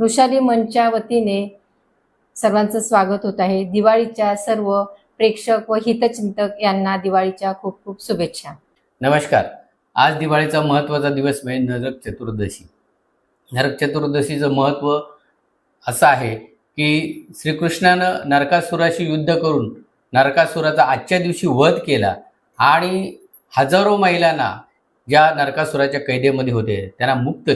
वृषाली मंचच्या वतीने सर्वांचं स्वागत होत आहे. दिवाळीच्या सर्व प्रेक्षक व हितचिंतक यांना दिवाळीच्या खूप खूप शुभेच्छा. नमस्कार. आज दिवाळीचा महत्त्वाचा दिवस म्हणजे नरक चतुर्दशी. नरक चतुर्दशीचं महत्त्व असं आहे की श्रीकृष्णानं नरकासुराशी युद्ध करून नरकासुराचा आजच्या दिवशी वध केला आणि हजारो महिलांना ज्या नरकासुराच्या कैदेमध्ये होते त्यांना मुक्त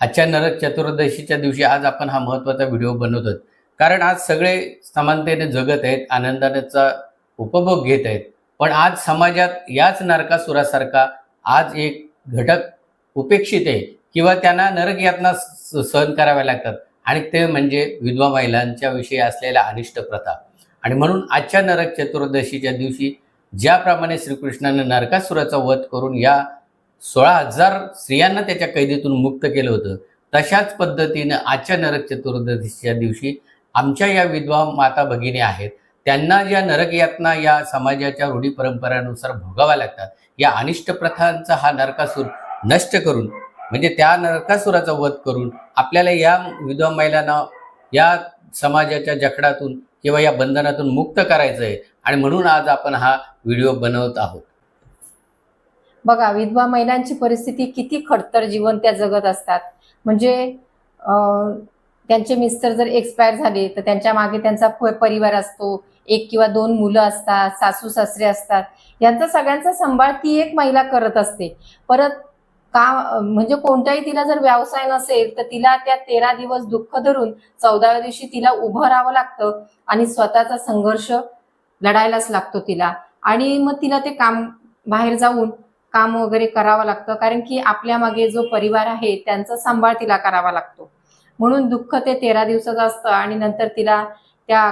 आजच्या नरक चतुर्दशीच्या दिवशी आज आपण हा महत्त्वाचा व्हिडिओ बनवतो कारण आज सगळे समानतेने जगत आहेत आनंदानेचा उपभोग घेत आहेत. पण आज समाजात याच नरकासुरासारखा आज एक घटक उपेक्षित आहे किंवा त्यांना नरक यातना स- सहन कराव्या लागतात. आणि ते म्हणजे विधवा महिलांच्या विषयी असलेल्या अनिष्ट प्रथा. आणि म्हणून आजच्या नरक चतुर्दशीच्या दिवशी ज्याप्रमाणे श्रीकृष्णानं नरकासुराचा वध करून या सोळा हजार स्त्रियांना त्याच्या कैदीतून मुक्त केलं होतं. तशाच पद्धतीनं आजच्या नरक चतुर्दशीच्या दिवशी आमच्या या विधवा माता भगिनी आहेत त्यांना ज्या नरक यातना या समाजाच्या रूढी परंपरानुसार भोगाव्या लागतात या अनिष्ट प्रथांचा हा नरकासूर नष्ट करून म्हणजे त्या नरकासुराचा वध करून आपल्याला या विधवा महिलांना या समाजाच्या जखडातून किंवा या बंधनातून मुक्त करायचं आहे आणि म्हणून आज आपण हा व्हिडिओ बनवत आहोत. बघा विधवा महिलांची परिस्थिती किती खडतर जीवन त्या जगत असतात. म्हणजे त्यांचे मिस्टर जर एक्सपायर झाले तर त्यांच्या मागे त्यांचा प- परिवार असतो. एक किंवा दोन मुलं असतात सासू सासरे असतात. यांचा सगळ्यांचा सांभाळ ती एक महिला करत असते. परत का म्हणजे कोणताही तिला जर व्यवसाय नसेल तर तिला त्या तेरा दिवस दुःख धरून चौदाव्या दिवशी तिला उभं राहावं लागतं आणि स्वतःचा संघर्ष लढायलाच लागतो तिला. आणि मग तिला ते काम बाहेर जाऊन काम वगैरे करावं लागतं कारण की आपल्या मागे जो परिवार आहे त्यांचा सांभाळ तिला करावा लागतो. म्हणून दुःख ते तेरा दिवसाचं असतं आणि नंतर तिला त्या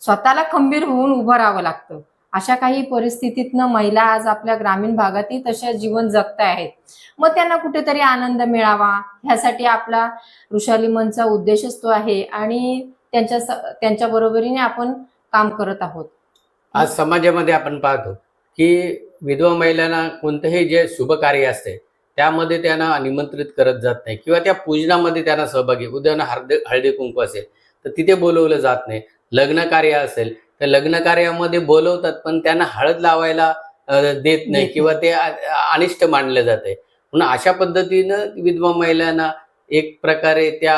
स्वतःला खंबीर होऊन उभं राहावं लागतं. अशा काही परिस्थितीतनं महिला आज आपल्या ग्रामीण भागातही तशा जीवन जगत आहेत. मग त्यांना कुठेतरी आनंद मिळावा ह्यासाठी आपला ऋषाली मनचा उद्देशच तो आहे आणि त्यांच्या त्यांच्या बरोबरीने आपण काम करत आहोत. आज समाजामध्ये आपण पाहतो की विधवा महिलांना कोणतंही जे शुभकार्य असते त्यामध्ये त्यांना निमंत्रित करत जात नाही. किंवा त्या पूजनामध्ये त्यांना सहभागी उदाहरण हळदी हळदी कुंकू असेल तर तिथे बोलवलं जात नाही. लग्न कार्य असेल तर लग्न कार्यामध्ये बोलवतात पण त्यांना हळद लावायला देत नाही किंवा ते अनिष्ट मानलं जाते म्हणून अशा पद्धतीनं विधवा महिलांना एक प्रकारे त्या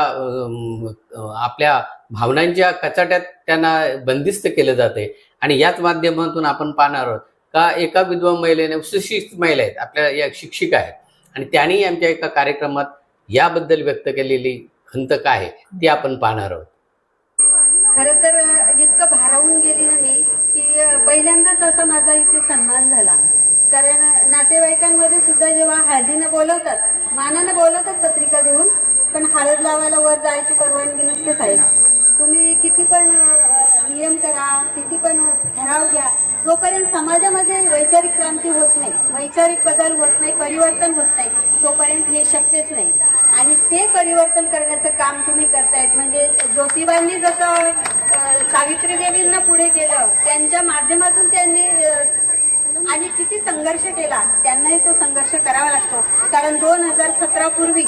आपल्या भावनांच्या कचाट्यात त्यांना बंदिस्त केलं जाते आणि याच माध्यमातून आपण पाहणार आहोत का एका विधवा महिलेने सुशिक्षित महिला आहेत आपल्या या शिक्षिका आहेत. आणि त्यांनी आमच्या एका कार्यक्रमात याबद्दल व्यक्त केलेली खंत काय आहे ती आपण पाहणार आहोत. खरं तर इतकं भारावून गेली ना मी की पहिल्यांदाच असा माझा इथे सन्मान झाला. कारण नातेवाईकांमध्ये सुद्धा जेव्हा हळदीनं बोलवतात मानानं बोलवतात पत्रिका देऊन पण हळद लावायला वर जायची परवानगी नसते साहेब. तुम्ही किती पण नियम करा किती पण ठराव घ्या जोपर्यंत समाजामध्ये वैचारिक क्रांती होत नाही वैचारिक बदल होत नाही परिवर्तन होत नाही तोपर्यंत हे शक्यच नाही. आणि ते परिवर्तन करण्याचं काम तुम्ही करतायत. म्हणजे ज्योतिबांनी जसं सावित्री देवींना पुढे केलं त्यांच्या माध्यमातून त्यांनी आणि किती संघर्ष केला त्यांनाही तो संघर्ष करावा लागतो. कारण दोन हजार सतरा पूर्वी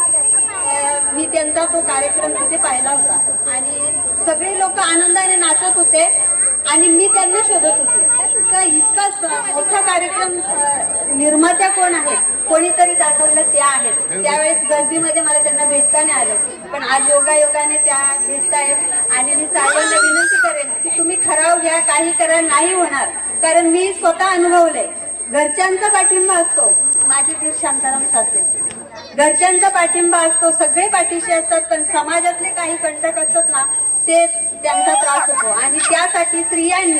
मी त्यांचा तो कार्यक्रम तिथे पाहिला होता. आणि सगळे लोक आनंदाने नाचत होते आणि मी त्यांना शोधत होते. का इतका मोठा कार्यक्रम निर्मात्या कोण आहेत कोणीतरी दाखवलं त्या आहेत. त्यावेळेस गर्दीमध्ये मला त्यांना भेटता नाही आलं. पण आज योगायोगाने त्या भेटतायत आणि मी साहेबांना विनंती करेन की तुम्ही ठराव घ्या काही करा नाही होणार. कारण मी स्वतः अनुभवलंय. घरच्यांचा पाठिंबा असतो. माझे दीर शांताराम सासरे घरच्यांचा पाठिंबा असतो. सगळे पाठीशी असतात पण समाजातले काही कंटक असतात ना ते त्यांचा त्रास होतो. आणि त्यासाठी स्त्रियांनी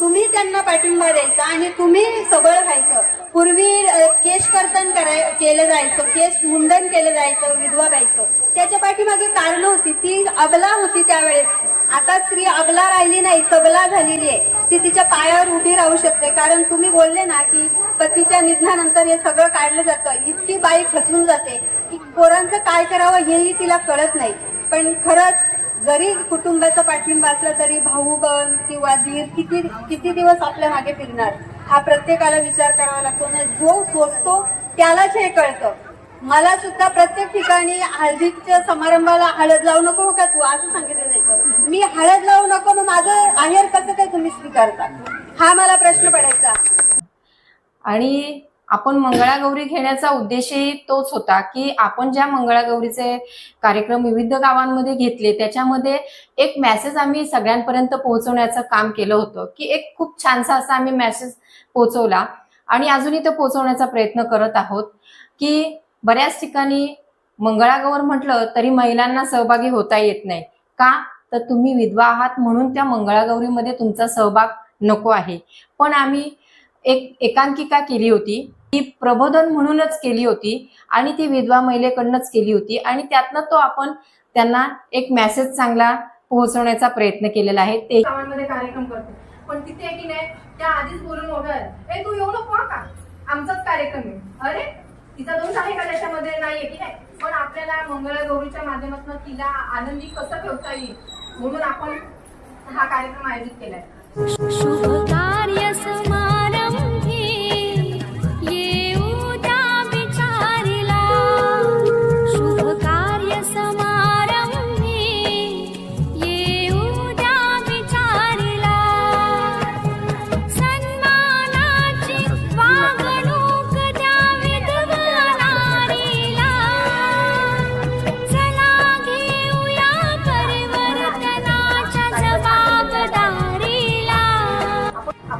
तुम्ही त्यांना पाठिंबा द्यायचा आणि तुम्ही सबळ व्हायचं. पूर्वी केश कर्तन कराय केलं जायचं. केश मुंडन केलं जायचं विधवा व्हायचं. त्याच्या पाठीमागे कारण होती. ती अबला होती त्यावेळेस. आता स्त्री अबला राहिली नाही सबला झालेली आहे. ती तिच्या पायावर उभी राहू शकते. कारण तुम्ही बोलले ना की पतीच्या निधनानंतर हे सगळं काढलं जातं. इतकी बाई खचून जाते. की पोरांचं काय करावं हेही तिला कळत नाही. पण खरंच जरी कुटुंबाचा पाठिंबा असला तरी भाऊ बन किंवा दीर किती किती दिवस आपल्या मागे फिरणार? हा प्रत्येकाला विचार करावा लागतो. ना जो सोचतो त्यालाच हे कळतं. मला सुद्धा प्रत्येक ठिकाणी हळदीच्या समारंभाला हळद लावू नको हो का तू? असं सांगितलं जायचं. मी हळद लावू नको मग माझं आहेर कसं काय तुम्ही स्वीकारता? हा मला प्रश्न पडायचा. आणि आपण मंगळागौरी घेण्याचा उद्देशही तोच होता की आपण ज्या मंगळागौरीचे कार्यक्रम विविध गावांमध्ये घेतले त्याच्यामध्ये एक मेसेज आम्ही सगळ्यांपर्यंत पोहोचवण्याचं काम केलं होतं की एक खूप छानसा असा आम्ही मेसेज पोहोचवला आणि अजूनही तो पोहोचवण्याचा प्रयत्न करत आहोत की बऱ्याच ठिकाणी मंगळागौर म्हटलं तरी महिलांना सहभागी होता येत नाही. का? तर तुम्ही विधवा आहात म्हणून त्या मंगळागौरीमध्ये तुमचा सहभाग नको आहे. पण आम्ही एक एकांकिका केली होती ती प्रबोधन म्हणूनच केली होती आणि ती विधवा महिलेकडनंच केली होती. आणि त्यातनं तो आपण त्यांना एक मेसेज चांगला पोहोचवण्याचा प्रयत्न केलेला आहे. ते कार्यक्रम करतो. पण तिथे की नाही त्या आधीच बोलून ओढत ए तू येऊ नको का? आमचाच कार्यक्रम आहे. अरे तिचा दोष आहे का त्याच्यामध्ये? नाहीये की नाही? पण आपल्याला मंगळागौरीच्या माध्यमातून तिला आनंदी कसं ठेवता येईल? म्हणून आपण हा कार्यक्रम आयोजित केलाय. शुभ कार्य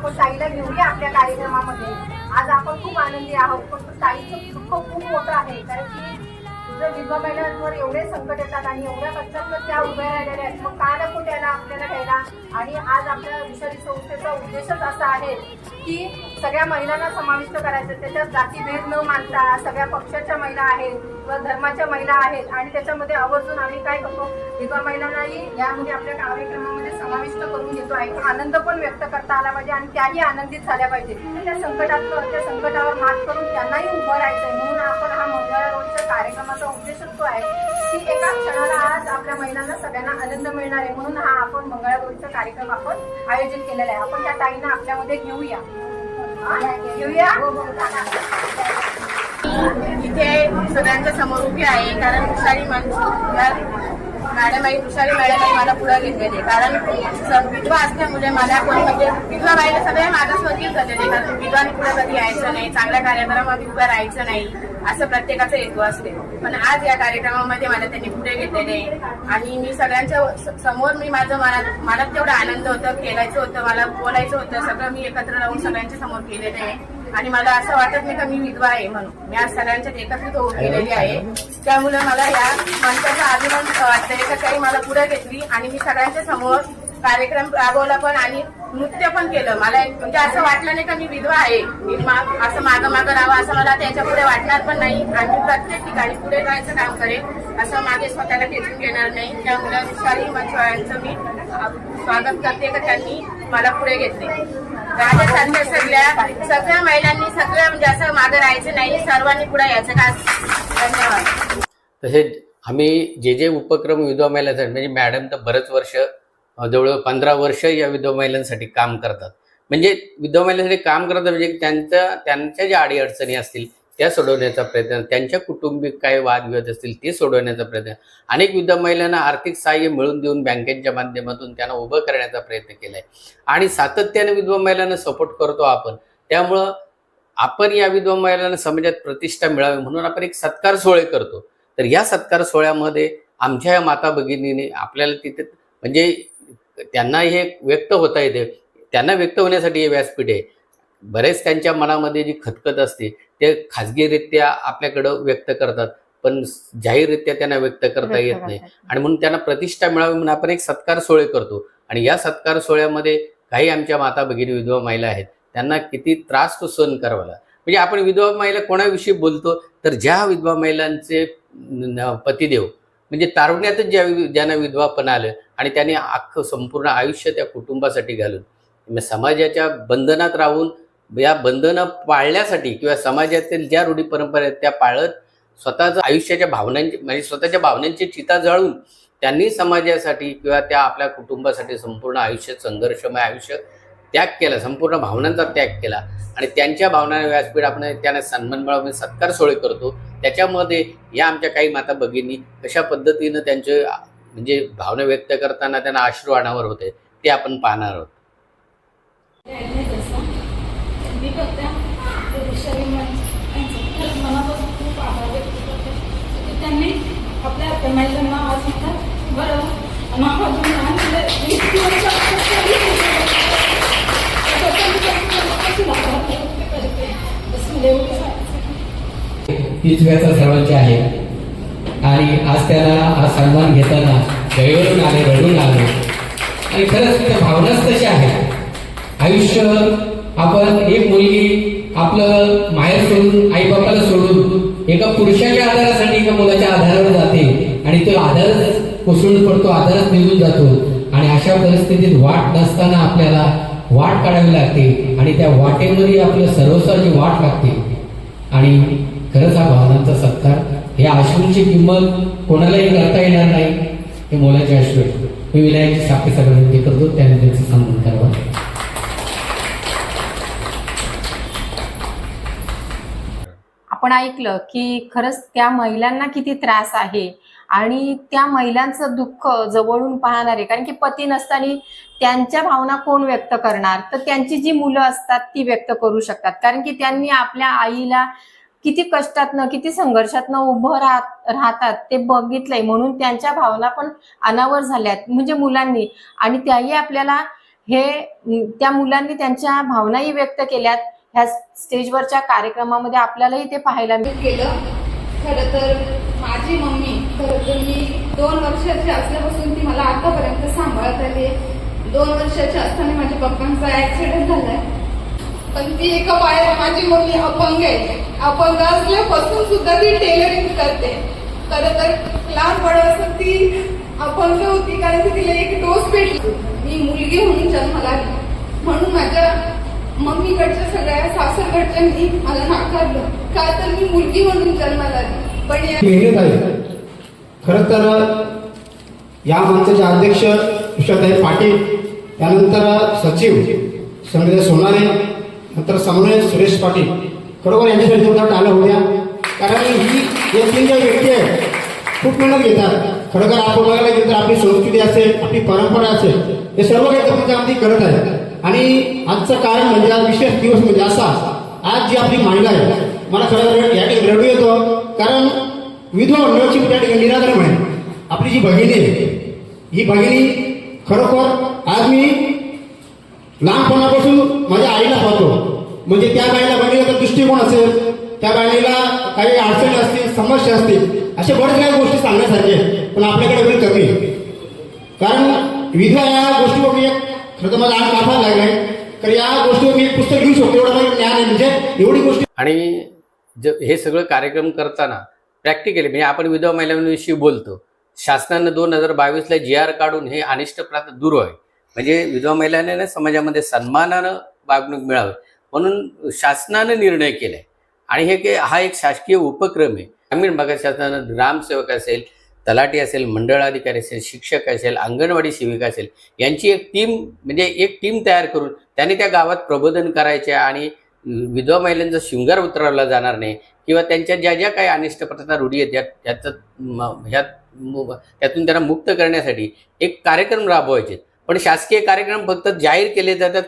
आपण ताईला घेऊया आपल्या कार्यक्रमामध्ये. आज आपण खूप आनंदी आहोत. पण ताईचं दुःख खूप मोठं आहे. कारण की तुझं विधवा महिलांवर एवढे संकट येतात आणि एवढ्या कष्टात त्या उभ्या राहिलेल्या आहेत. मग का नको त्याला आपल्याला घ्यायला? आणि आज आपल्या विषारी संस्थेचा उद्देशच असा आहे की सगळ्या महिलांना समाविष्ट करायचं त्याच्यात जातीभेद न मानता सगळ्या पक्षाच्या महिला आहेत किंवा धर्माच्या महिला आहेत आणि त्याच्यामध्ये आवर्जून आम्ही काय करतो? विधवा महिलांनाही यामध्ये आपल्या कार्यक्रमामध्ये समाविष्ट करून घेतो. आहे आनंद पण व्यक्त करता आला पाहिजे आणि त्याही आनंदित झाल्या पाहिजे. त्या संकटात त्या संकटावर मात करून त्यांनाही उभं राहायचं आहे म्हणून आपण हा मंगळागौरीच्या कार्यक्रमाचा उद्देशच तो आहे की एका क्षणाला आज आपल्या महिलांना सगळ्यांना आनंद मिळणार आहे. म्हणून हा आपण मंगळागौरीचा कार्यक्रम आपण आयोजित केलेला आहे. आपण त्या ताईंना आपल्यामध्ये घेऊया. घेऊया. इथे सगळ्यांच्या समोर उभी आहे कारण तुषारी मॅडम आई तुषारी मॅडम आई मला पुढे घेतलेले कारण स- विधवा असल्यामुळे मला कोण म्हणजे विधवा बाईला सगळे माझा स्वकीय झालेले कारण विधवाने पुढे कधी यायचं नाही चांगल्या कार्यक्रमामध्ये उभं राहायचं नाही. असं प्रत्येकाचा हेतू असते. पण आज या कार्यक्रमामध्ये मला त्यांनी पुढे घेतलेले आणि मी सगळ्यांच्या समोर मी माझं मनात मनात तेवढा आनंद होतं खेळायचं होतं मला बोलायचं होतं सगळं मी एकत्र राहून सगळ्यांच्या समोर केलेलं आहे. आणि मला असं वाटत नाही का मी विधवा आहे म्हणून. मी आज सगळ्यांच्यात एकत्रित होऊन गेलेली आहे. त्यामुळे मला या मंचाचा अभिमान वाटतंय का काही मला पुढे घेतली. आणि मी सगळ्यांच्या समोर कार्यक्रम राबवला पण आणि नृत्य पण केलं. मला म्हणजे असं वाटलं नाही का मी विधवा आहे. मी असं मागं मागं राहावं असं मला त्याच्या पुढे वाटणार पण नाही. आणि प्रत्येक ठिकाणी पुढे जायचं काम करेन असं मागे स्वतःला खेचून घेणार नाही. त्यामुळे विशाली मच्छवाळ्यांचं मी स्वागत करते का त्यांनी मला पुढे घेतले. राजासारख्या सगळ्या सगळ्या महिलांनी सगळ्या म्हणजे असं मागं राहायचं नाही. सर्वांनी पुढे यायचं का? धन्यवाद. तसेच आम्ही जे जे उपक्रम विधवा महिलांसाठी म्हणजे मॅडम तर बरंच वर्ष जवळजवळ पंधरा वर्ष या विधवा महिलांसाठी काम करतात. म्हणजे विधवा महिलांसाठी काम करतात म्हणजे त्यांच्या त्यांच्या ज्या अडीअडचणी असतील त्या सोडवण्याचा प्रयत्न त्यांच्या कुटुंबिक काय वादविवाद असतील ते सोडवण्याचा प्रयत्न. अनेक विधवा महिलांना आर्थिक सहाय्य मिळून देऊन बँकेच्या माध्यमातून त्यांना उभं करण्याचा प्रयत्न केला आहे आणि सातत्याने विधवा महिलांना सपोर्ट करतो आपण. त्यामुळं आपण या विधवा महिलांना समाजात प्रतिष्ठा मिळावी म्हणून आपण एक सत्कार सोहळे करतो. तर या सत्कार सोहळ्यामध्ये आमच्या या माता भगिनीने आपल्याला तिथे म्हणजे त्यांना हे व्यक्त होता येते त्यांना व्यक्त होण्यासाठी हे व्यासपीठ आहे. बरेच त्यांच्या मनामध्ये जी खतखत असते ते खाजगीरित्या आपल्याकडं व्यक्त करतात पण जाहीररित्या त्यांना व्यक्त करता येत नाही. आणि म्हणून त्यांना प्रतिष्ठा मिळावी म्हणून आपण एक सत्कार सोहळे करतो. आणि या सत्कार सोहळ्यामध्ये काही आमच्या माता भगिनी विधवा महिला आहेत त्यांना किती त्रास तो सहन करावा म्हणजे आपण विधवा महिला कोणाविषयी बोलतो तर ज्या विधवा महिलांचे पतिदेव म्हणजे तारुण्यातच ज्या ज्यांना विधवापण आलं आणि त्यांनी अख्खं संपूर्ण आयुष्य त्या कुटुंबासाठी घालून मग समाजाच्या बंधनात राहून या बंधनं पाळण्यासाठी किंवा समाजातील ज्या रूढी परंपरा आहेत त्या पाळत स्वतःचं आयुष्याच्या भावनांची म्हणजे स्वतःच्या भावनांची चिता जाळून त्यांनी समाजासाठी किंवा त्या आपल्या कुटुंबासाठी संपूर्ण आयुष्य संघर्षमय आयुष्य त्याग केला संपूर्ण भावनांचा त्याग केला. आणि त्यांच्या भावना व्यासपीठ आपण त्यांना सन्मान मिळवून सत्कार सोळे करतो. त्याच्यामध्ये या आमच्या काही माता भगिनी कशा पद्धतीनं त्यांचे म्हणजे भावना व्यक्त करताना त्यांना अश्रू अनावर होते ते आपण पाहणार आहोत. मी फक्त हीच व्यथा सर्वांची आहे. आणि आज त्याला हा सन्मान घेताना गैरून आले रडून आले. आणि खरंच त्या भावनाच तशा आहेत आयुष्य आपण एक मुलगी आपलं माहेर सोडून आई बापाला सोडून एका पुरुषाच्या आधारासाठी एका मुलाच्या आधारावर जाते. आणि तो आधारच कोसळून पडतो आधारच निघून जातो. आणि अशा परिस्थितीत वाट नसताना आपल्याला वाट काढावी लागते. आणि त्या वाटेमध्ये आपलं सर्वस्वाची वाट लागते. आणि खरंच हा भावनांचा सत्कार या अश्रूंची किंमत कोणालाही करता येणार नाही हे मोलाचे अश्रू आहेत. मी विनायकची साखरेचा विनंती करतो त्याने त्यांचं सन्मान करावा. आपण ऐकलं की खरंच त्या महिलांना किती त्रास आहे आणि त्या महिलांचं दुःख जवळून पाहणारे कारण की पती नसताना त्यांच्या भावना कोण व्यक्त करणार? तर त्यांची जी मुलं असतात ती व्यक्त करू शकतात. कारण की त्यांनी आपल्या आईला किती कष्टातनं किती संघर्षातनं उभं राहत राहतात ते बघितलंय म्हणून त्यांच्या भावना पण अनावर झाल्यात म्हणजे मुलांनी. आणि त्याही आपल्याला हे त्या मुलांनी त्यांच्या भावनाही व्यक्त केल्यात. ह्या स्टेजवरच्या कार्यक्रमामध्ये आपल्यालाही ते पाहायला मिळेल केलं. खरं तर माझी मम्मी खरं तर मी दोन वर्षाची असल्यापासून ती मला आतापर्यंत सांभाळत आली दोन वर्षाची असताना माझ्या पप्पांचा ऍक्सिडेंट झालाय. पण ती एका पायाला माझी मम्मी अपंग आहे. अपंग असल्यापासून सुद्धा ती टेलरिंग करते. खर तर असं ती अपंग होती कारण की तिला एक डोस भेटली. मी मुलगी म्हणून जन्माला आली म्हणून माझ्या मम्मीकडच्या सगळ्या सासरकडच्यांनी मला नाकारलं. का तर मी मुलगी म्हणून जन्माला आली पण या तर या मंचाचे अध्यक्ष उषाताई पाटील त्यानंतर सचिव संजय सोनारे नंतर समन्वय सुरेश पाटील. खरोखर यांच्यासाठी विरोधात आलं होत्या कारण ही या तीन ज्या व्यक्ती आहेत खूप मेहनत घेतात. खरोखर आपण बघायला गेलं तर आपली संस्कृती असेल आपली परंपरा असेल हे सर्व काही तर करत आहेत. आणि आजचं कारण म्हणजे आज विशेष दिवस म्हणजे असा आज जी आपली महिला आहे मला खरं तर या ठिकाणी रडू येतो. कारण विधवा मंडळाची त्या ठिकाणी निराधार आहे आपली जी भगिनी आहे ही भगिनी खरोखर आज मी लहानपणापासून माझ्या आईला पाहतो. म्हणजे त्या बाईला बघितलं दृष्टिकोन असेल त्या बाईला काही अडचणी असतील समस्या असतील अशा बऱ्याच काही गोष्टी सांगण्यासारख्या पण आपल्याकडे वेळ कमी कारण विधवा या गोष्टीवर मी एक खरं तर मला आज काढायला लागलाय. तर या गोष्टीवर मी एक पुस्तक घेऊ शकतो एवढं मला ज्ञान आहे. म्हणजे एवढी गोष्टी आणि हे सगळं कार्यक्रम करताना प्रॅक्टिकली म्हणजे आपण विधवा महिलांविषयी बोलतो. शासनानं दोन हजार बावीसला जी आर काढून हे अनिष्ट प्रथा दूर व्हावे. म्हणजे विधवा महिलांना समाजामध्ये सन्मानानं वागणूक मिळावी. म्हणून शासनानं निर्णय केलाय. आणि हे की हा एक शासकीय उपक्रम आहे. ग्रामीण भागात शासनानं ग्रामसेवक असेल तलाठी असेल मंडळाधिकारी असेल शिक्षक असेल अंगणवाडी सेविका असेल यांची एक टीम म्हणजे एक टीम तयार करून त्यांनी त्या गावात प्रबोधन करायचे आणि विधवा महिलांचा शृंगार उतरवला जाणार नाही किंवा त्यांच्या ज्या ज्या काही अनिष्ट प्रथा रूढी आहेत त्यात त्याचं ह्यात त्यातून त्यांना मुक्त करण्यासाठी एक कार्यक्रम राबवायचे. पण शासकीय कार्यक्रम फक्त जाहीर केले जातात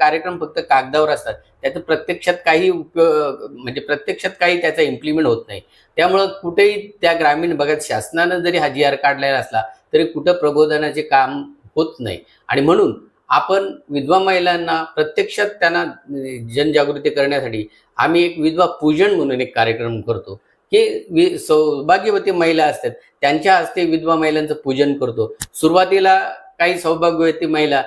कार्यक्रम फक्त कागदावर असतात. त्याचं प्रत्यक्षात काही उपयोग म्हणजे प्रत्यक्षात काही त्याचा इम्प्लिमेंट होत नाही. त्यामुळं कुठेही त्या ग्रामीण भागात शासनानं जरी हा जी आर काढलेला असला तरी कुठं प्रबोधनाचे काम होत नाही. आणि म्हणून आपण विधवा महिलांना प्रत्यक्षात त्यांना जनजागृती करण्यासाठी आम्ही एक विधवा पूजन म्हणून एक कार्यक्रम करतो. की वि सौभाग्यवती महिला असतात त्यांच्या हस्ते विधवा महिलांचं पूजन करतो. सुरुवातीला काही सौभाग्यवती महिला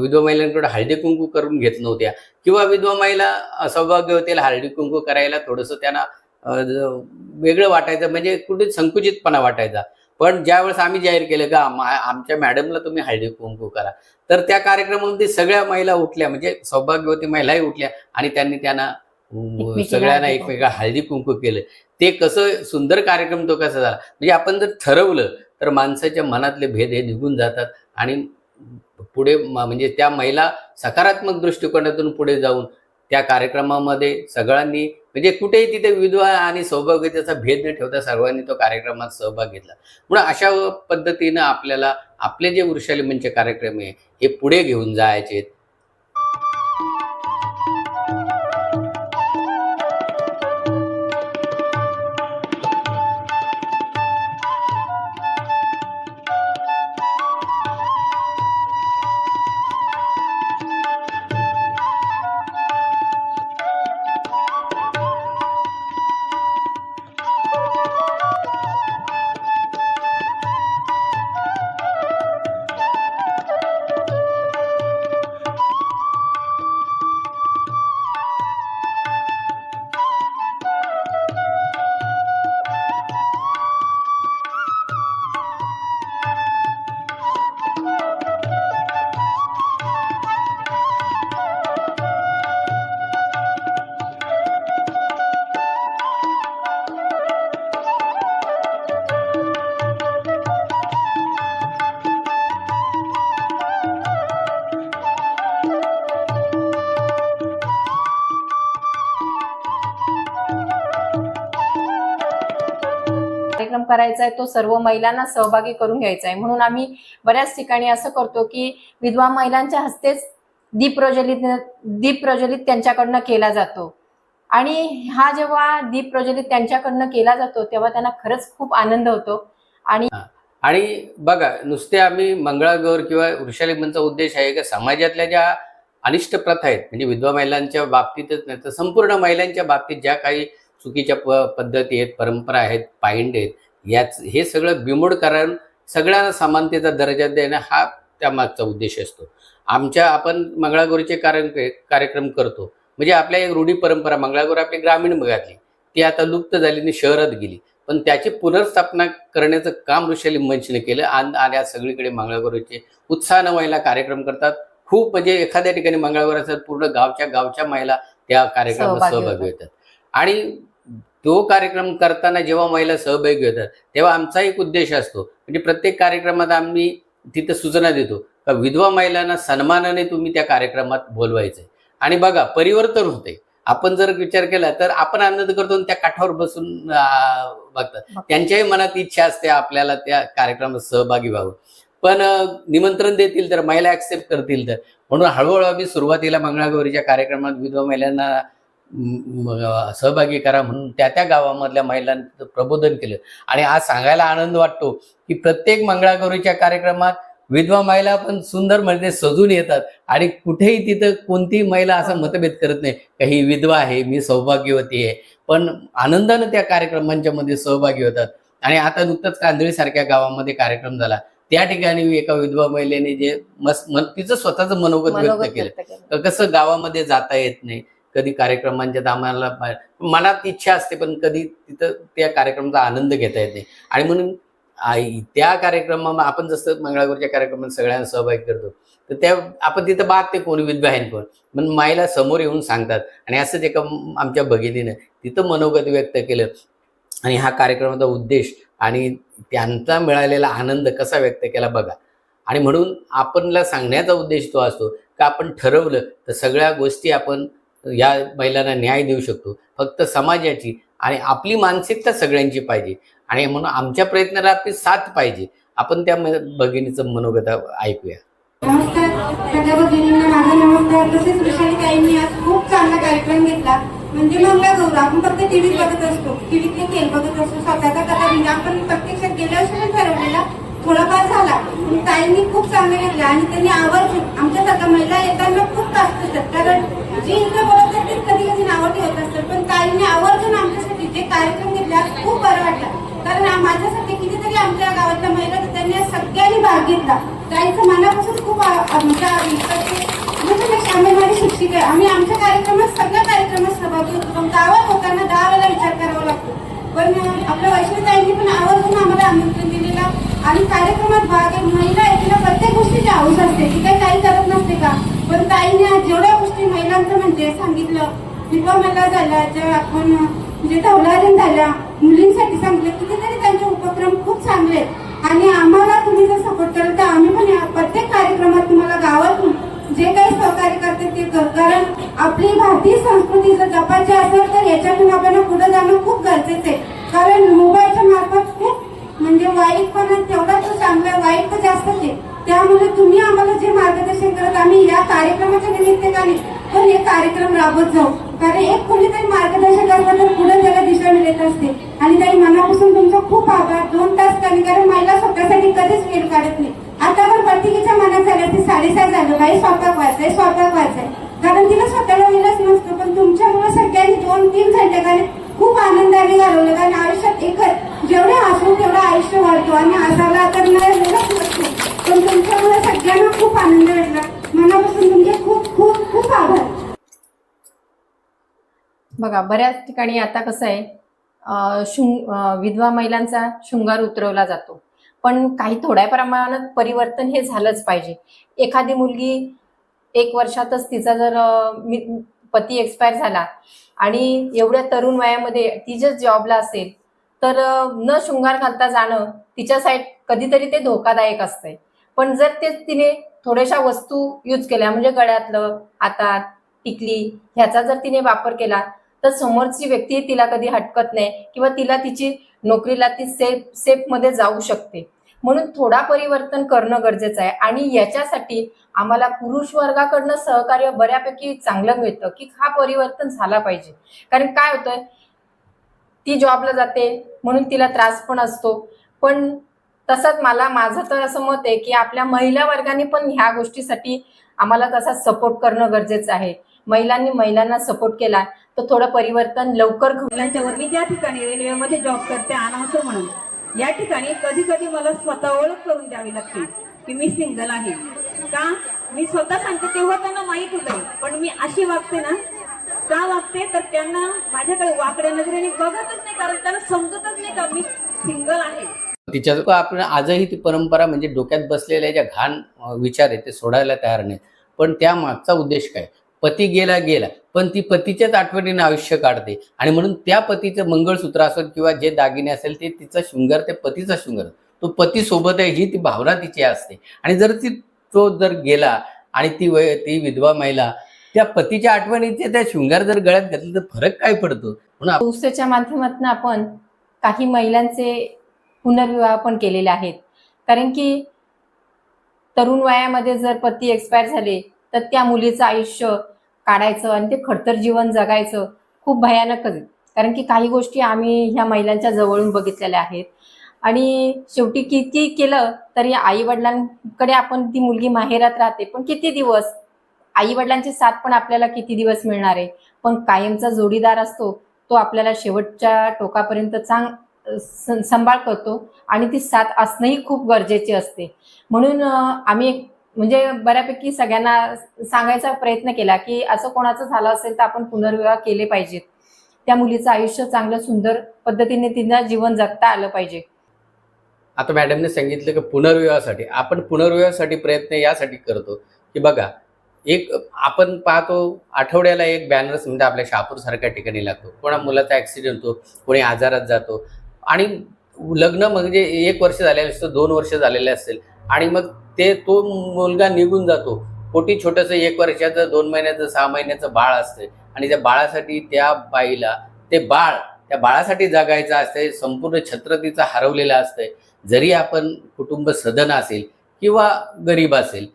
विधवा महिलांकडे हळदी कुंकू करून घेत नव्हत्या. किंवा विधवा महिला सौभाग्यवतीला हळदी कुंकू करायला थोडंसं त्यांना वेगळं वाटायचं म्हणजे कुठे संकुचितपणा वाटायचा. पण ज्यावेळेस आम्ही जाहीर केलं का आम- आमच्या मॅडमला तुम्ही हळदी कुंकू करा. तर त्या कार्यक्रमामध्ये सगळ्या महिला उठल्या म्हणजे सौभाग्यवती महिलाही उठल्या आणि त्यांनी त्यांना सगळ्यांना एकमेका हळदी कुंकू केलं. ते कसं सुंदर कार्यक्रम तो कसा झाला? म्हणजे आपण जर ठरवलं तर माणसाच्या मनातले भेद हे निघून जातात आणि पुढे म- म्हणजे त्या महिला सकारात्मक दृष्टिकोनातून पुढे जाऊन त्या कार्यक्रमामध्ये सगळ्यांनी म्हणजे कुठेही तिथे विधवा आणि सौभाग्यतेचा भेद न ठेवता सर्वांनी तो कार्यक्रमात सहभाग घेतला. म्हणून अशा पद्धतीनं आपल्याला आपले जे वृषालिमनचे कार्यक्रम आहे हे पुढे घेऊन जायचे करायचा आहे तो सर्व महिलांना सहभागी करून घ्यायचा आहे म्हणून आम्ही बऱ्याच ठिकाणी असं करतो की विधवा महिलांच्या हस्तेच दीप प्रज्वलित दीप प्रज्वलित त्यांच्याकडनं केला जातो. आणि हा जेव्हा दीप प्रज्वलित त्यांच्याकडनं केला जातो तेव्हा त्यांना खरंच खूप आनंद होतो. आणि आणि बघा नुसते आम्ही मंगळागौर किंवा वृषालिमनचा उद्देश आहे का? समाजातल्या ज्या अनिष्ट प्रथा आहेत म्हणजे विधवा महिलांच्या बाबतीतच नाही तर संपूर्ण महिलांच्या बाबतीत ज्या काही चुकीच्या प पद्धती आहेत परंपरा आहेत पायंड आहेत याच हे सगळं बिमोड करून सगळ्यांना समानतेचा दर्जा देणं हा त्यामागचा उद्देश असतो. आमच्या आपण मंगळागौरीचे कार्य कार्यक्रम करतो. म्हणजे आपल्या एक रूढी परंपरा मंगळागौर आपली ग्रामीण भागातली. ती आता लुप्त झाली आणि शहरात गेली. पण त्याची पुनर्स्थापना करण्याचं काम ऋषाली मंचने केलं आणि आज सगळीकडे मंगळागौरीचे उत्साहानं महिला कार्यक्रम करतात. खूप म्हणजे एखाद्या ठिकाणी मंगळागौराचा पूर्ण गावच्या गावच्या महिला त्या कार्यक्रमात सहभागी. होतात. आणि तो कार्यक्रम करताना जेव्हा महिला सहभागी होतात तेव्हा आमचा एक उद्देश असतो. म्हणजे प्रत्येक कार्यक्रमात आम्ही तिथं सूचना देतो का विधवा महिलांना सन्मानाने तुम्ही त्या कार्यक्रमात बोलवायचंय. आणि बघा परिवर्तन होते आपण जर विचार केला तर आपण आनंद करतो आणि त्या काठावर बसून बघतात. त्यांच्याही मनात इच्छा असते आपल्याला त्या कार्यक्रमात सहभागी व्हावं. पण निमंत्रण देतील तर महिला ऍक्सेप्ट करतील तर. म्हणून हळूहळू आम्ही सुरुवातीला मंगळागौरीच्या कार्यक्रमात विधवा महिलांना सहभागी करा म्हणून त्या त्या गावामधल्या महिलांचं प्रबोधन केलं. आणि आज सांगायला आनंद वाटतो की प्रत्येक मंगळागौरीच्या कार्यक्रमात विधवा महिला पण सुंदर म्हणजे सजून येतात आणि कुठेही तिथं कोणतीही महिला असा मतभेद करत नाही. का ही विधवा आहे मी सौभाग्यवती आहे. पण आनंदानं त्या कार्यक्रमांच्या मध्ये सहभागी होतात. आणि आता नुकतंच कांदळी सारख्या गावामध्ये कार्यक्रम झाला. त्या ठिकाणी एका विधवा महिलेने जे मस मन तिचं स्वतःचं मनोगत व्यक्त केलं. कसं गावामध्ये जाता येत नाही? कधी कार्यक्रमांच्या आम्हाला मनात इच्छा असते पण कधी तिथं त्या कार्यक्रमाचा आनंद घेता येत नाही. आणि म्हणून आई- त्या कार्यक्रमामध्ये आपण जसं मंगळागौरच्या कार्यक्रमात सगळ्यांना सहभागी करतो तर त्या आपण तिथं पाहते कोणी विधवा आहे कोण. पण माईला समोर येऊन सांगतात. आणि असंच एका आमच्या भगिनीनं तिथं मनोगत व्यक्त केलं. आणि हा कार्यक्रमाचा उद्देश आणि त्यांचा मिळालेला आनंद कसा व्यक्त केला बघा. आणि म्हणून आपणला सांगण्याचा उद्देश तो असतो का आपण ठरवलं तर सगळ्या गोष्टी आपण या महिलांना न्याय देऊ शकतो. फक्त समाजाची आणि आपली मानसिकता सगळ्यांची पाहिजे. आणि म्हणून आमच्या प्रयत्नाला आपली साथ पाहिजे. आपण त्या भगिनीचं मनोगत ऐकूया. नमस्कार. सगळ्या भगिनींना माझा नमस्कार. तसेच वृषाली आज खूप चांगला कार्यक्रम घेतला. म्हणजे मंगळागौर आपण फक्त टीव्हीत बघत असतो. टीव्हीतले खेळ बघत असतो. स्वतःचा कथा म्हणजे आपण प्रत्यक्षात गेल्या वर्षी ठरवलेला थोडाफार झाला. ताईंनी खूप चांगलं घेतला आणि त्यांनी आवर्जून आमच्यासारख्या महिला येताना खूप त्रास असतात कारण जी इथं बोलत असतात कधी कधी नावं ठेवत असतात पण ताईंनी आवर्जून आमच्यासाठी जे कार्यक्रम घेतला खूप बरं वाटलं. कारण माझ्यासाठी कितीतरी आमच्या गावातल्या महिला होत्या, त्यांनी सगळ्यांनी भाग घेतला. ताईचं मनापासून खूप आमच्या म्हणजे कशी आम्ही माझी शिक्षिका आहे. आम्ही आमच्या कार्यक्रमात सगळ्या कार्यक्रमात सहभागी होतो. पण गावात होताना दहा वेळेला विचार करावा लागतो. पण आपल्या वैष्णवताईंनी पण आवर्जून आम्हाला आमंत्रण दिलेला. आणि कार्यक्रमात भाग महिला आहे तिला प्रत्येक गोष्टीची हौस असते. ती काही काही करत नसते का? पण ताईने जेवढ्या गोष्टी महिलांचं म्हणजे सांगितलं. विधवा महिला झाल्या ज्या आपण म्हणजे धवलारीन झाल्या मुलींसाठी सांगितलं. कितीतरी त्यांचे उपक्रम खूप चांगले आहेत. आणि आम्हाला तुम्ही जर सपोर्ट कराल तर आम्ही पण या प्रत्येक कार्यक्रमात तुम्हाला गावातून जे काही सहकार्य करते ते कारण आपली भारतीय संस्कृती जर जपायची असेल तर याच्यातून आपल्याला पुढे जाणं खूप गरजेचं आहे. कारण मोबाईलच्या मार्फत खूप म्हणजे वाईट पण तेवढा तो चांगला वाईट तर जास्तच आहे. त्यामुळे तुम्ही आम्हाला जे मार्गदर्शन करत आम्ही या कार्यक्रमाच्या निमित्ताने पण हे कार्यक्रम राबवत जाऊ. कारण एक कोणीतरी मार्गदर्शन असलं तर पुढे त्याला दिशा मिळत असते. आणि ताई मनापासून तुमचा खूप आभार. दोन तास काढले कारण महिला स्वतःसाठी कधीच वेळ काढत नाही. आता पण प्रत्येकीच्या मनात झालं ते साडेसात झालं. बाई स्वयंपाक व्हायचंय स्वयंपाक व्हायचंय कारण तिला स्वतःला वेळच नसतो. पण तुमच्यामुळे सगळ्यांनी दोन तीन घंटे खूप आनंदाने घालवलं. कारण आयुष्यात एकच जेवढे हसू तेवढं आयुष्य वाढतो. आणि हसायला तर नाही वेळच नसतो. पण तुमच्यामुळे सगळ्यांना खूप आनंद वाटला. मनापासून तुमचे खूप खूप खूप आभार. बघा बऱ्याच ठिकाणी आता कसं आहे शुंग विधवा महिलांचा शृंगार उतरवला जातो. पण काही थोड्या प्रमाणात परिवर्तन हे झालंच पाहिजे. एखादी मुलगी एक वर्षातच तिचा जर मी- पती एक्सपायर झाला आणि एवढ्या तरुण वयामध्ये ती जर जॉबला असेल तर न शृंगार घालता जाणं तिच्या साईड कधीतरी ते धोकादायक असतंय. पण जर ते तिने थोड्याशा वस्तू यूज केल्या म्हणजे गळ्यातलं हातात टिकली ह्याचा जर तिने वापर केला तर समोरची व्यक्ती तिला कधी हटकत नाही किंवा तिला तिची नोकरीला ती सेफ सेफमध्ये जाऊ शकते. म्हणून थोडा परिवर्तन करणं गरजेचं आहे आणि याच्यासाठी आम्हाला पुरुष वर्गाकडनं सहकार्य बऱ्यापैकी चांगलं मिळतं की हा परिवर्तन झाला पाहिजे. कारण काय होतंय? ती जॉबला जाते म्हणून तिला त्रास पण असतो. पण तसंच मला माझं तर असं मत आहे की आपल्या महिला वर्गाने पण ह्या गोष्टीसाठी आम्हाला तसा सपोर्ट करणं गरजेचं आहे. महिलांनी महिलांना सपोर्ट केला तर थोडं परिवर्तन लवकर घडल्याच्यावर मी ज्या ठिकाणी रेल्वेमध्ये जॉब करते अनावसं म्हणून या ठिकाणी कधी कधी मला स्वतः ओळख करून द्यावी लागते की मी सिंगल आहे. का? मी स्वतः सांगते तेव्हा त्यांना माहीत होतं. पण मी अशी वागते ना का वागते? तर त्यांना माझ्याकडे वाकड्या नजरेने बघतच नाही कारण त्यांना समजतच नाही का मी सिंगल आहे. तिच्या आपण आजही ती परंपरा म्हणजे डोक्यात बसलेल्या ज्या घाण विचार आहे ते सोडायला तयार नाही पण त्या मागचा उद्देश काय? पती गेला गेला. पण ती पतीच्याच आठवणीने आयुष्य काढते. आणि म्हणून त्या पतीचं मंगळसूत्र असेल किंवा जे दागिने असेल ते तिचा शृंगार ते पतीचा शृंगार. तो पती सोबत आहे ही ती भावना तिची असते. आणि जर ती तो जर गेला आणि ती वय ती विधवा महिला त्या पतीच्या आठवणीचे त्या शृंगार जर गळ्यात घातले तर फरक काय पडतो? म्हणून संस्थेच्या माध्यमातून आपण काही महिलांचे पुनर्विवाह पण केलेले आहेत. कारण की तरुण वयामध्ये जर पती एक्सपायर झाले तर त्या मुलीचं आयुष्य काढायचं आणि ते खडतर जीवन जगायचं खूप भयानकच आहे. कारण की काही गोष्टी आम्ही ह्या महिलांच्या जवळून बघितलेल्या आहेत. आणि शेवटी किती केलं तरी आई वडिलांकडे आपण ती मुलगी माहेरात राहते पण किती दिवस? आई वडिलांची साथ पण आपल्याला किती दिवस मिळणार आहे? पण कायमचा जोडीदार असतो तो आपल्याला शेवटच्या टोकापर्यंत चांग सांभाळ करतो आणि ती साथ असणंही खूप गरजेची असते. म्हणून आम्ही एक म्हणजे बऱ्यापैकी सगळ्यांना सांगायचा प्रयत्न केला की असं कोणाचं झालं असेल तर आपण पुनर्विवाह केले पाहिजेत. त्या मुलीचं आयुष्य चांगलं सुंदर पद्धतीने तिला जीवन जगता आलं पाहिजे. आता मॅडमने सांगितलं की पुनर्विवाहासाठी. आपण पुनर्विवाहासाठी प्रयत्न यासाठी करतो की बघा एक आपण पाहतो आठवड्याला एक बॅनर्स म्हणजे आपल्या शहापूरसारख्या ठिकाणी लागतो. कोणा मुलाचा ऍक्सिडेंट होतो कोणी आजारात जातो आणि लग्न म्हणजे एक वर्ष झालेलं असतं दोन वर्ष झालेले असेल आणि मग ते तो मुलगा निघून जातो. पोटी छोटंसं एक वर्षाचं दोन महिन्याचं सहा महिन्याचं बाळ असतं. आणि त्या बाळासाठी त्या बाईला ते बाळ त्या बाळासाठी जगायचं असते संपूर्ण छत्र तिचं हरवलेलं असतंय. जरी आपण कुटुंब सदन असेल किंवा गरीब असेल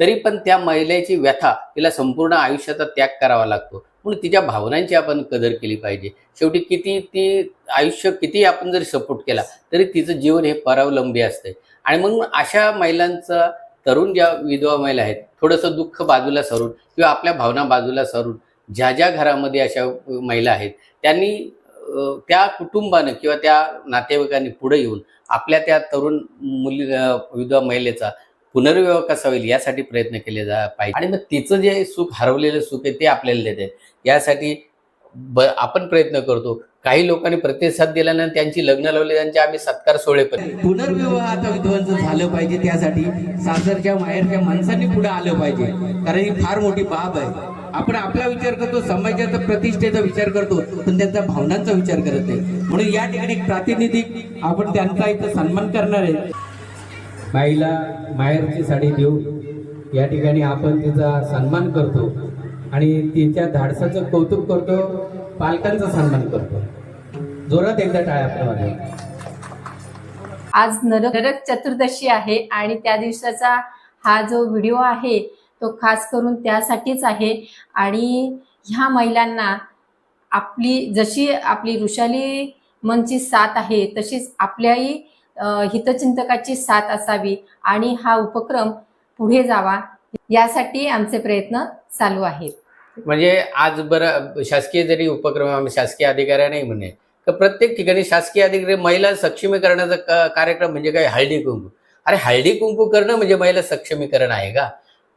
तरी पण त्या महिलेची व्यथा तिला संपूर्ण आयुष्याचा त्याग करावा लागतो. म्हणून तिच्या भावनांची आपण कदर केली पाहिजे. शेवटी किती ती आयुष्य किती आपण जरी सपोर्ट केला तरी तिचं जीवन हे परावलंबी असते आणि म्हणून अशा महिलांचा तरुण ज्या विधवा महिला आहेत थोडंसं दुःख बाजूला सरून किंवा आपल्या भावना बाजूला सरून ज्या ज्या घरामध्ये अशा महिला आहेत त्यांनी त्या कुटुंबानं किंवा त्या नातेवाईकांनी पुढे येऊन आपल्या त्या तरुण मुली विधवा महिलेचा पुनर्विवाह कसा होईल यासाठी प्रयत्न केले जा पाहिजे. आणि मग तिचं जे सुख हरवलेलं सुख आहे ते आपल्याला देते. यासाठी ब आपण प्रयत्न करतो. काही लोकांनी प्रतिसाद दिला नाही त्यांची लग्न लावली त्यांचे आम्ही सत्कार सोहळे पण पुनर्विवाह आता विधवांचं झालं पाहिजे त्यासाठी सासरच्या माहेरच्या माणसांनी पुढे आलं पाहिजे. कारण ही फार मोठी बाब आहे. आपण आपला विचार करतो समाजाचा प्रतिष्ठेचा विचार करतो पण त्यांच्या भावनांचा विचार करत नाही. म्हणून या ठिकाणी प्रातिनिधिक आपण त्यांचा इथं सन्मान करणार आहे. बाईला माहेरची साडी देऊ या ठिकाणी आपण तिचा सन्मान करतो आणि तिच्या धाडसाचं कौतुक करतो पालकांचा सन्मान करतो. जोरात एकदा टाळ्या आपल्यामध्ये आज नरक नरक चतुर्दशी आहे आणि त्या दिवसाचा हा जो व्हिडिओ आहे तो खास करून त्यासाठीच आहे. आणि ह्या महिलांना आपली जशी आपली ऋषाली मनची साथ आहे तशीच आपल्याही हितचिंतकाची साथ असावी आणि हा उपक्रम पुढे जावा यासाठी आमचे प्रयत्न चालू आहेत. म्हणजे आज बरं शासकीय जरी उपक्रम शासकीय अधिकारी नाही म्हणे तर प्रत्येक ठिकाणी शासकीय अधिकारी महिला सक्षमीकरणाचा कार्यक्रम म्हणजे काय? हळदी कुंकू. अरे हळदी कुंकू करणं म्हणजे महिला सक्षमीकरण आहे का?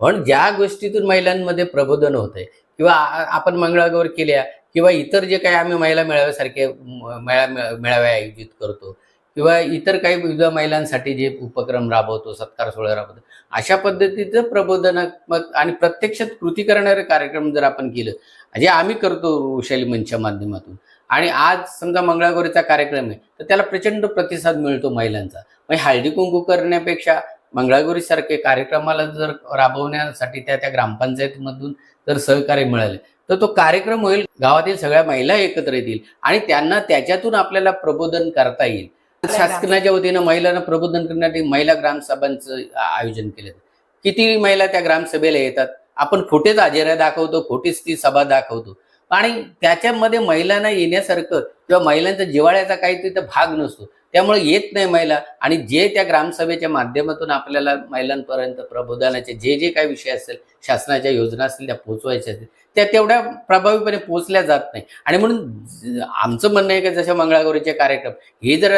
पण ज्या गोष्टीतून महिलांमध्ये प्रबोधन होतंय किंवा आपण मंगळागौर केल्या किंवा इतर जे काही आम्ही महिला मेळाव्यासारखे मेळा मेळावे आयोजित करतो किंवा इतर काही विविध महिलांसाठी जे उपक्रम राबवतो सत्कार सोहळा राबवतो अशा पद्धतीचं प्रबोधनात्मक आणि प्रत्यक्षात कृती करणारे कार्यक्रम जर आपण केलं जे आम्ही करतो वृषाली मंचच्या माध्यमातून आणि आज समजा मंगळागौरीचा कार्यक्रम आहे तर त्याला प्रचंड प्रतिसाद मिळतो महिलांचा. म्हणजे हळदी कुंकू करण्यापेक्षा मंगळागौरीसारखे कार्यक्रमाला जर राबवण्यासाठी त्या त्या ग्रामपंचायतीमधून जर सहकार्य मिळाले तर तो कार्यक्रम होईल गावातील सगळ्या महिला एकत्र येतील आणि त्यांना त्याच्यातून आपल्याला प्रबोधन करता येईल. शासनाच्या वतीनं महिलांना प्रबोधन करण्यासाठी महिला ग्रामसभांचं आयोजन केलं. किती महिला त्या ग्रामसभेला येतात? आपण खोटेच हजेऱ्या दाखवतो खोटीच ती सभा दाखवतो. आणि त्याच्यामध्ये महिलांना येण्यासारखं किंवा महिलांचा जिवाळ्याचा काही तिथं भाग नसतो. त्यामुळे येत नाही महिला. आणि जे त्या ग्रामसभेच्या माध्यमातून आपल्याला महिलांपर्यंत प्रबोधनाचे जे जे काही विषय असेल शासनाच्या योजना असतील त्या पोचवायच्या असतील त्या तेवढ्या प्रभावीपणे पोचल्या जात नाही. आणि म्हणून आमचं म्हणणं आहे की जसे मंगळागौरीचे कार्यक्रम हे जर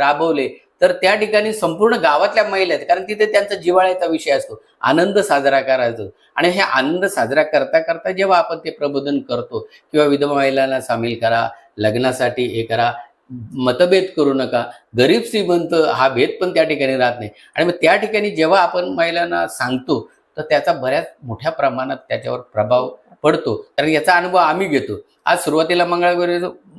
राबवले तर त्या ठिकाणी संपूर्ण गावातल्या महिला आहेत कारण तिथे त्यांचा जिवाळ्याचा विषय असतो. आनंद साजरा करायचा. आणि हे आनंद साजरा करता करता जेव्हा आपण ते प्रबोधन करतो किंवा विधवा महिलांना सामील करा लग्नासाठी हे करा मतभेद करू नका. गरीब श्रीमंत हा भेद पण त्या ठिकाणी राहत नाही. आणि मग त्या ठिकाणी जेव्हा आपण महिलांना सांगतो तर त्याचा बऱ्याच मोठ्या प्रमाणात त्याच्यावर प्रभाव पडतो. कारण याचा अनुभव आम्ही घेतो. आज सुरुवातीला मंगळागौरी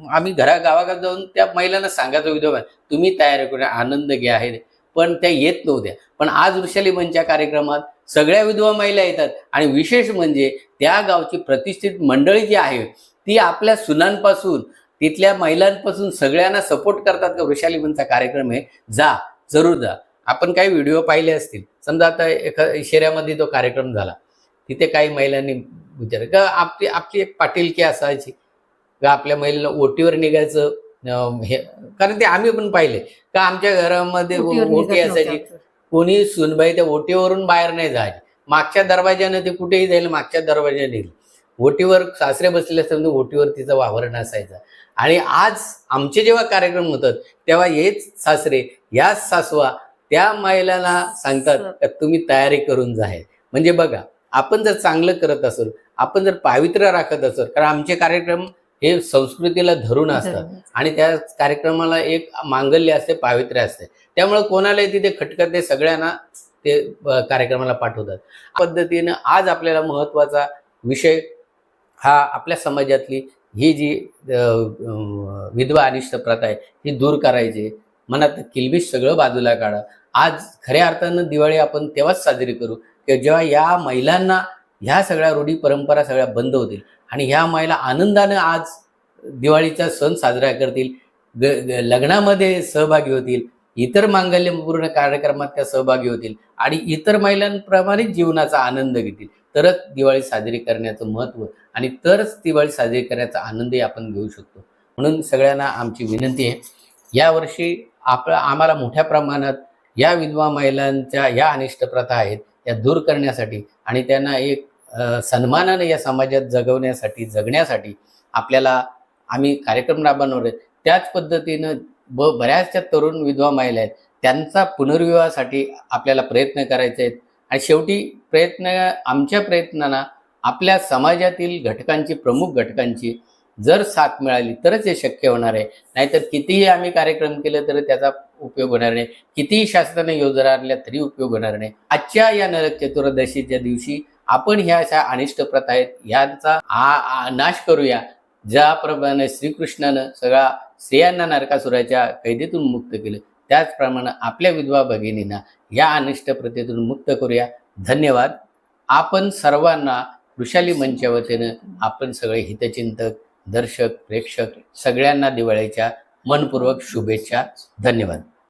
आम्ही घरा गावागात जाऊन त्या महिलांना सांगायचो विधवा तुम्ही तयारी करून आनंद घ्या आहे. पण त्या येत नव्हत्या. पण आज वृषाली मंचच्या कार्यक्रमात सगळ्या विधवा महिला येतात. आणि विशेष म्हणजे त्या गावची प्रतिष्ठित मंडळी जी आहे ती आपल्या सुनांपासून तिथल्या महिलांपासून सगळ्यांना सपोर्ट करतात का वृषाली कार्यक्रम आहे? जा जरूर जा. आपण काही व्हिडिओ पाहिले असतील. समजा आता एका शहरामध्ये तो कार्यक्रम झाला. तिथे काही महिलांनी विचार का आपली आपली एक पाटीलकी असायची. का आपल्या महिलेला ओटीवर निघायचं हे कारण ते आम्ही पण पाहिले. का आमच्या घरामध्ये ओटी असायची. कोणी सुनबाई त्या ओटीवरून बाहेर नाही जायचे. मागच्या दरवाज्यानं ते कुठेही जाईल मागच्या दरवाज्याने येईल. ओटीवर सासरे बसलेले असतात म्हणजे ओटीवर तिचा वावर नसायचा आणि आज आमचे जेव्हा कार्यक्रम होतात तेव्हा हेच सासरे याच सासवा त्या महिलांना सांगतात का तुम्ही तयारी करून जा आहे म्हणजे बघा आपण जर चांगलं करत असेल आपण जर पावित्र्य राखत असेल कारण आमचे कार्यक्रम हे संस्कृतीला धरून असतात. आणि त्या कार्यक्रमाला एक मांगल्य असते पावित्र्य असते. त्यामुळे कोणालाही तिथे खटकत नाही सगळ्यांना ते कार्यक्रमाला पाठवतात. पद्धतीनं आज आपल्याला महत्त्वाचा विषय हा आपल्या समाजातली ही जी विधवा अनिष्ट प्रथा आहे ही दूर करायची. मनात किलबिश सगळं बाजूला काढा. आज खऱ्या अर्थानं दिवाळी आपण तेव्हाच साजरी करू की जेव्हा या महिलांना ह्या सगळ्या रूढी परंपरा सगळ्या बंद होतील आणि ह्या महिला आनंदानं आज दिवाळीचा सण साजरा करतील ग- ग- लग्नामध्ये सहभागी होतील इतर मांगल्यपूर्ण कार्यक्रमात त्या सहभागी होतील आणि इतर महिलांप्रमाणे जीवनाचा आनंद घेतील. तरच दिवाळी साजरी करण्याचं महत्त्व आणि तरच दिवाळी साजरी करण्याचा आनंदही आपण घेऊ शकतो. म्हणून सगळ्यांना आमची विनंती आहे यावर्षी आप आम्हाला मोठ्या प्रमाणात या विधवा महिलांच्या या अनिष्ट प्रथा आहेत त्या दूर करण्यासाठी आणि त्यांना एक सन्मानाने या समाजात जगवण्यासाठी जगण्यासाठी आपल्याला आम्ही कार्यक्रम राबवणार आहेत. त्याच पद्धतीनं ब बऱ्याचशा तरुण विधवा महिला आहेत त्यांचा पुनर्विवाहासाठी आपल्याला प्रयत्न करायचे आहेत. आणि शेवटी प्रयत्न आमच्या प्रयत्नांना आपल्या समाजातील घटकांची प्रमुख घटकांची जर साथ मिळाली तरच हे शक्य होणार आहे. नाहीतर कितीही आम्ही कार्यक्रम केले तरी त्याचा उपयोग होणार नाही. कितीही शासनाने योजना आणल्या तरी उपयोग होणार नाही. आजच्या या नरक चतुर्दशीच्या दिवशी आपण ह्या अशा अनिष्ट प्रथा आहेत यांचा हा नाश करूया. ज्याप्रमाणे श्रीकृष्णानं सगळा स्त्रियांना नरकासुराच्या कैदेतून मुक्त केलं. त्याचप्रमाणे आपल्या विधवा भगिनींना या अनिष्ट प्रथेतून मुक्त करूया. धन्यवाद. आपण सर्वांना वृषाली मंचच्या वतीनं आपण सगळे हितचिंतक दर्शक प्रेक्षक सगळ्यांना दिवाळीच्या मनपूर्वक शुभेच्छा. धन्यवाद.